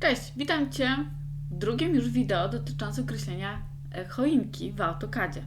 Cześć, witam Cię w drugim już wideo dotyczącym kreślenia e, choinki w AutoCADzie.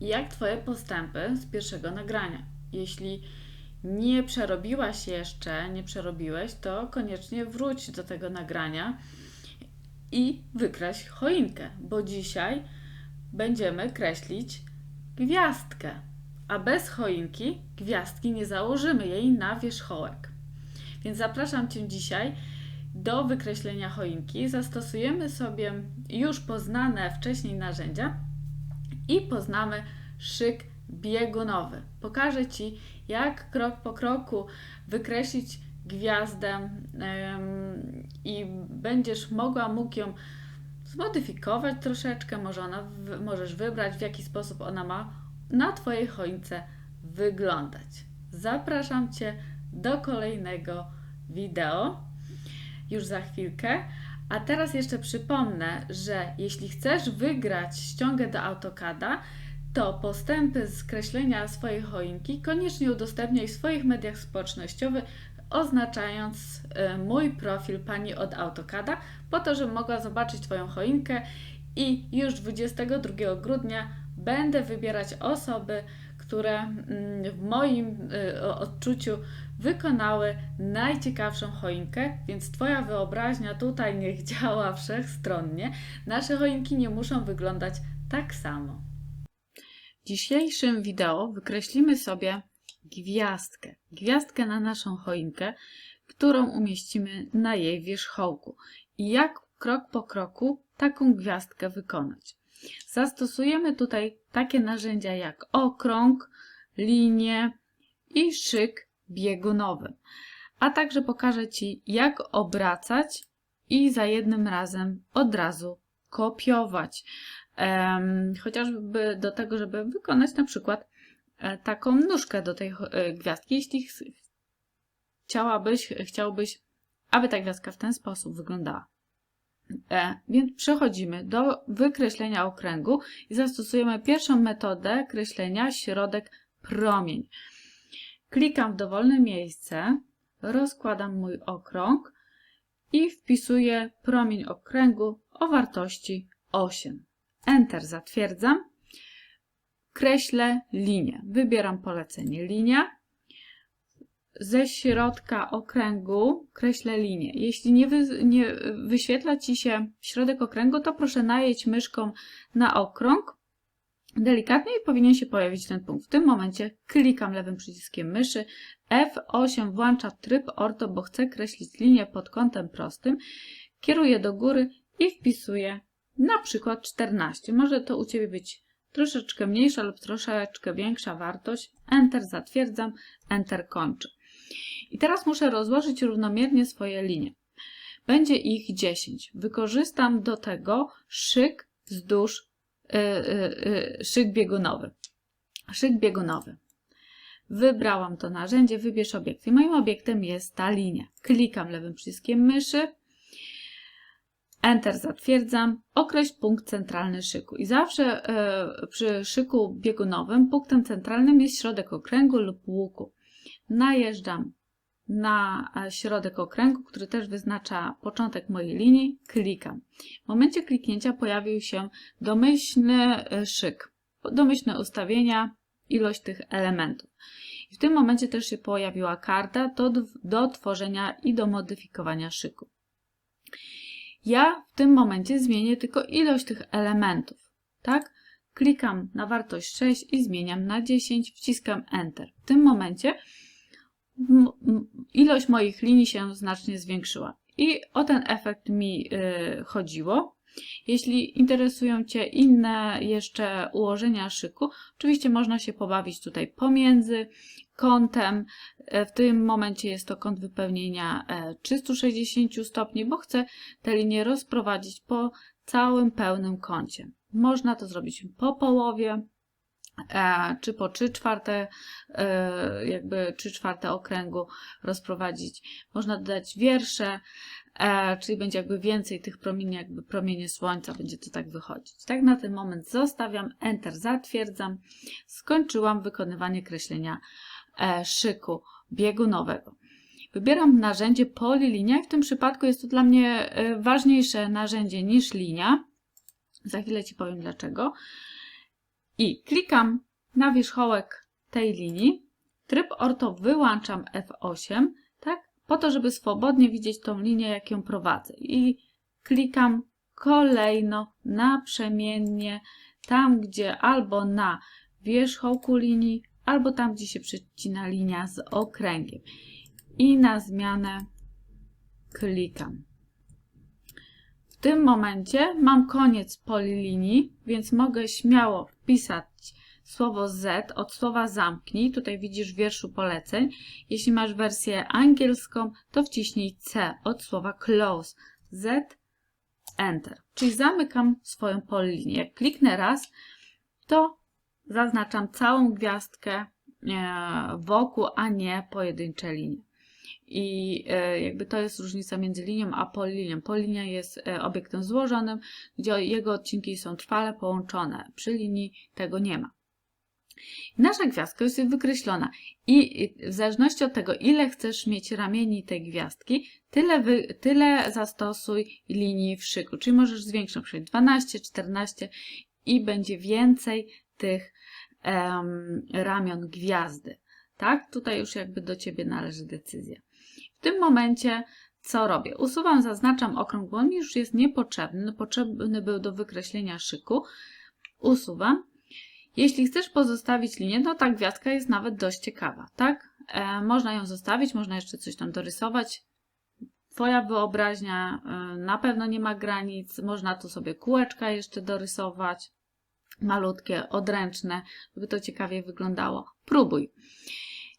I jak Twoje postępy z pierwszego nagrania. Jeśli nie przerobiłaś jeszcze, nie przerobiłeś, to koniecznie wróć do tego nagrania i wykreśl choinkę, bo dzisiaj będziemy kreślić gwiazdkę. A bez choinki gwiazdki nie założymy jej na wierzchołek. Więc zapraszam Cię dzisiaj do wykreślenia choinki. Zastosujemy sobie już poznane wcześniej narzędzia i poznamy szyk biegunowy. Pokażę Ci, jak krok po kroku wykreślić gwiazdę i będziesz mogła, mógł ją zmodyfikować troszeczkę. Może ona, możesz wybrać, w jaki sposób ona ma na Twojej choince wyglądać. Zapraszam Cię do kolejnego wideo już za chwilkę. A teraz jeszcze przypomnę, że jeśli chcesz wygrać ściągę do AutoCADa, to postępy z kreślenia swojej choinki koniecznie udostępniaj w swoich mediach społecznościowych, oznaczając e, mój profil pani od AutoCADa, po to, żebym mogła zobaczyć Twoją choinkę i już 22 grudnia będę wybierać osoby, które mm, w moim y, odczuciu wykonały najciekawszą choinkę, więc Twoja wyobraźnia tutaj niech działa wszechstronnie. Nasze choinki nie muszą wyglądać tak samo. W dzisiejszym wideo wykreślimy sobie gwiazdkę. Gwiazdkę na naszą choinkę, którą umieścimy na jej wierzchołku. I jak krok po kroku taką gwiazdkę wykonać. Zastosujemy tutaj takie narzędzia jak okrąg, linie i szyk biegunowy. A także pokażę Ci, jak obracać i za jednym razem od razu kopiować. Em, chociażby do tego, żeby wykonać na przykład e, taką nóżkę do tej e, gwiazdki, jeśli ch- chciałabyś, chciałbyś, aby ta gwiazdka w ten sposób wyglądała. E, więc przechodzimy do wykreślenia okręgu i zastosujemy pierwszą metodę kreślenia środek promień. Klikam w dowolne miejsce, rozkładam mój okrąg i wpisuję promień okręgu o wartości 8. Enter zatwierdzam. Kreślę linię. Wybieram polecenie linia. Ze środka okręgu kreślę linię. Jeśli nie, wy, nie wyświetla Ci się środek okręgu, to proszę najedź myszką na okrąg delikatnie i powinien się pojawić ten punkt. W tym momencie klikam lewym przyciskiem myszy. F8 włącza tryb orto, bo chcę kreślić linię pod kątem prostym. Kieruję do góry i wpisuję na przykład 14. Może to u Ciebie być troszeczkę mniejsza lub troszeczkę większa wartość. Enter zatwierdzam, Enter kończę. I teraz muszę rozłożyć równomiernie swoje linie. Będzie ich 10. Wykorzystam do tego szyk wzdłuż y, y, y, szyk biegunowy. Szyk biegunowy. Wybrałam to narzędzie, wybierz obiekt. I moim obiektem jest ta linia. Klikam lewym przyciskiem myszy. Enter zatwierdzam. Określ punkt centralny szyku. I zawsze e, przy szyku biegunowym punktem centralnym jest środek okręgu lub łuku. Najeżdżam na e, środek okręgu, który też wyznacza początek mojej linii. Klikam. W momencie kliknięcia pojawił się domyślny e, szyk, domyślne ustawienia, ilość tych elementów. W tym momencie też się pojawiła karta do, do tworzenia i do modyfikowania szyku. Ja w tym momencie zmienię tylko ilość tych elementów, tak? Klikam na wartość 6 i zmieniam na 10, wciskam Enter. W tym momencie ilość moich linii się znacznie zwiększyła. I o ten efekt mi y, chodziło. Jeśli interesują Cię inne jeszcze ułożenia szyku, oczywiście można się pobawić tutaj pomiędzy kątem. E, W tym momencie jest to kąt wypełnienia e, 360 stopni, bo chcę tę linię rozprowadzić po całym pełnym kącie. Można to zrobić po połowie, e, czy po 3 czwarte, e, jakby 3 czwarte okręgu rozprowadzić. Można dodać wiersze, e, czyli będzie jakby więcej tych promieni, jakby promienie słońca, będzie to tak wychodzić. Tak na ten moment zostawiam, Enter zatwierdzam. Skończyłam wykonywanie kreślenia e, szyku biegunowego. Wybieram narzędzie Polylinia i w tym przypadku jest to dla mnie e, ważniejsze narzędzie niż linia. Za chwilę Ci powiem dlaczego. I klikam na wierzchołek tej linii. Tryb orto wyłączam F8, tak? Po to, żeby swobodnie widzieć tą linię, jak ją prowadzę. I klikam kolejno naprzemiennie tam, gdzie albo na wierzchołku linii, albo tam, gdzie się przecina linia z okręgiem. I na zmianę klikam. Tym momencie mam koniec polilinii, więc mogę śmiało wpisać słowo Z od słowa zamknij. Tutaj widzisz w wierszu poleceń. Jeśli masz wersję angielską, to wciśnij C od słowa close. Z, Enter. Czyli zamykam swoją polilinię. Jak kliknę raz, to zaznaczam całą gwiazdkę e, wokół, a nie pojedyncze linie. I e, jakby to jest różnica między linią a polilinią. Polinia jest e, obiektem złożonym, gdzie jego odcinki są trwale połączone. Przy linii tego nie ma. Nasza gwiazdka jest wykreślona i w zależności od tego, ile chcesz mieć ramieni tej gwiazdki, tyle, wy, tyle zastosuj linii w szyku. Czyli możesz zwiększyć przykład 12, 14 i będzie więcej tych um, ramion gwiazdy. Tak? Tutaj już jakby do Ciebie należy decyzja. Tym momencie co robię? Usuwam, zaznaczam okrąg, bo on mi już jest niepotrzebny. Potrzebny był do wykreślenia szyku. Usuwam jeśli chcesz pozostawić linię, no ta gwiazdka jest nawet dość ciekawa, tak? E, można ją zostawić, można jeszcze coś tam dorysować. Twoja wyobraźnia e, na pewno nie ma granic. Można tu sobie kółeczka jeszcze dorysować. Malutkie, odręczne, żeby to ciekawie wyglądało. Próbuj.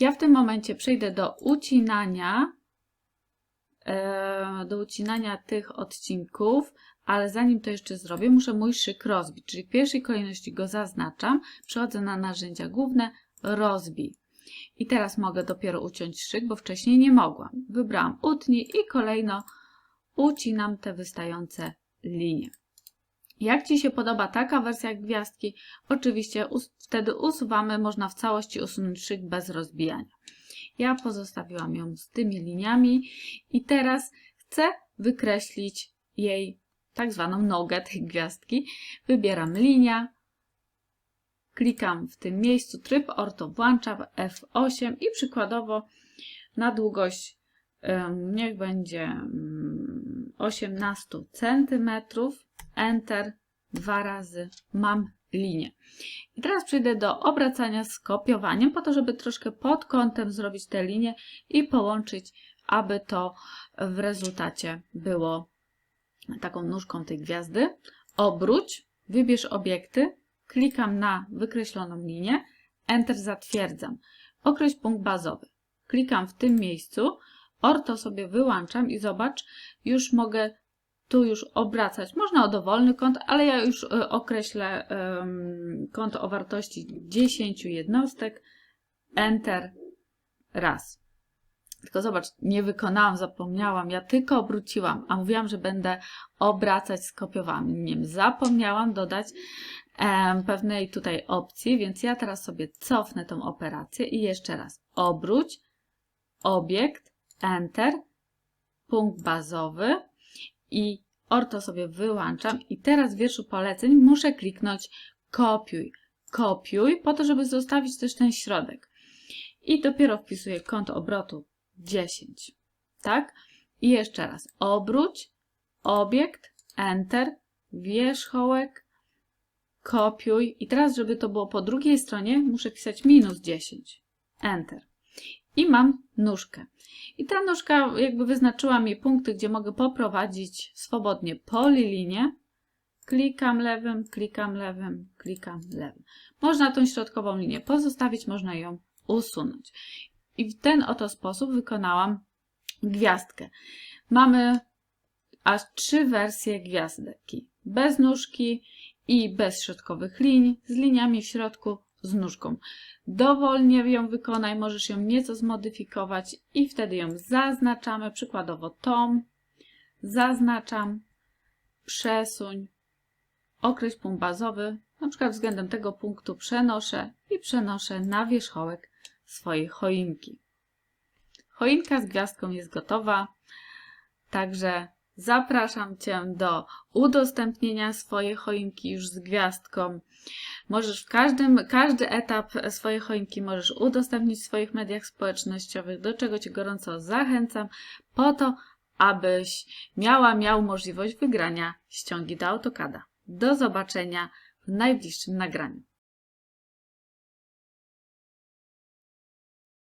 Ja w tym momencie przejdę do ucinania, do ucinania tych odcinków ale zanim to jeszcze zrobię, muszę mój szyk rozbić, czyli w pierwszej kolejności go zaznaczam, przechodzę na narzędzia główne, rozbij. I teraz mogę dopiero uciąć szyk, bo wcześniej nie mogłam. Wybrałam utnij i kolejno ucinam te wystające linie. Jak Ci się podoba taka wersja gwiazdki? Oczywiście us wtedy usuwamy, można w całości usunąć szyk bez rozbijania. Ja pozostawiłam ją z tymi liniami i teraz chcę wykreślić jej tak zwaną nogę tej gwiazdki. Wybieram linia, klikam w tym miejscu tryb orto, włączam F8 i przykładowo na długość niech będzie 18 cm, Enter, dwa razy mam linię. I teraz przejdę do obracania z kopiowaniem, po to, żeby troszkę pod kątem zrobić te linie i połączyć, aby to w rezultacie było taką nóżką tej gwiazdy. Obróć, wybierz obiekty, klikam na wykreśloną linię, Enter zatwierdzam. Określ punkt bazowy. Klikam w tym miejscu, orto sobie wyłączam i zobacz, już mogę tu już obracać. Można o dowolny kąt, ale ja już e, określę kąt o wartości 10 jednostek. Enter raz. Tylko zobacz, nie wykonałam, zapomniałam, ja tylko obróciłam, a mówiłam, że będę obracać z kopiowaniem. Zapomniałam dodać em, pewnej tutaj opcji, więc ja teraz sobie cofnę tą operację i jeszcze raz obróć, obiekt, enter, punkt bazowy i orto sobie wyłączam i teraz w wierszu poleceń muszę kliknąć kopiuj, kopiuj po to, żeby zostawić też ten środek. I dopiero wpisuję kąt obrotu 10. Tak? I jeszcze raz. Obróć, obiekt, enter, wierzchołek, kopiuj. I teraz, żeby to było po drugiej stronie, muszę pisać minus 10. Enter. I mam nóżkę. I ta nóżka jakby wyznaczyła mi punkty, gdzie mogę poprowadzić swobodnie polilinię. Klikam lewym, klikam lewym, klikam lewym. Można tą środkową linię pozostawić, można ją usunąć. I w ten oto sposób wykonałam gwiazdkę. Mamy aż trzy wersje gwiazdki. Bez nóżki i bez środkowych linii, z liniami w środku, z nóżką. Dowolnie ją wykonaj, możesz ją nieco zmodyfikować i wtedy ją zaznaczamy, przykładowo tom, zaznaczam, przesuń, określ punkt bazowy, na przykład względem tego punktu przenoszę i przenoszę na wierzchołek swojej choinki. choinka z gwiazdką jest gotowa. Także zapraszam Cię do udostępnienia swojej choinki już z gwiazdką. Możesz w każdym, każdy etap swojej choinki możesz udostępnić w swoich mediach społecznościowych, do czego Cię gorąco zachęcam, po to, abyś miała, miał możliwość wygrania ściągi do AutoCADa. Do zobaczenia w najbliższym nagraniu.